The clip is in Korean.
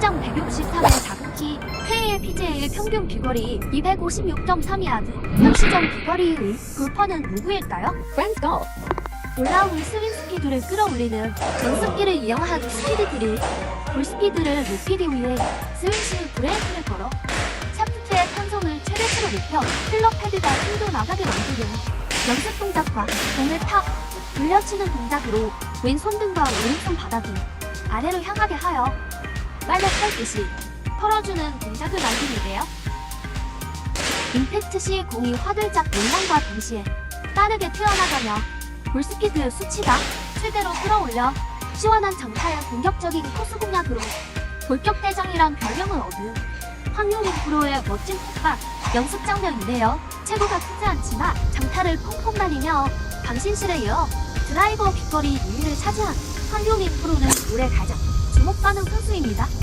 연습장 163의 자극기, 페이의 PJ의 평균 비거리 256.3야드, 현시점 비거리 1위, 골퍼는 누구일까요? Friends Golf. 올라온 스윙 스피드를 끌어올리는 연습기를 이용한 스피드 드릴, 볼 스피드를 높이기 위해 스윙 시 브레이크를 걸어 샤프트의 탄성을 최대치로 높여 필러 패드가 힘도 나가게 만드는 연습 동작과 공을 탁 돌려치는 동작으로 왼손 등과 오른손 바닥이 아래로 향하게 하여 빨래 털듯이 털어주는 동작을 만드는데요. 임팩트 시 공이 화들짝 올랑과 동시에 빠르게 튀어나가며 볼스피드 수치가 최대로 끌어올려 시원한 정타의 공격적인 코스 공략으로 골격 대장이란 별명을 얻은 황유민 프로의 멋진 풋박 연습 장면인데요. 체구가 크지 않지만 장타를 펑펑 날리며 강신실에 이어 드라이버 빗거리 2위를 차지한 황유민 프로는 올해 가장 주목받는 선수입니다.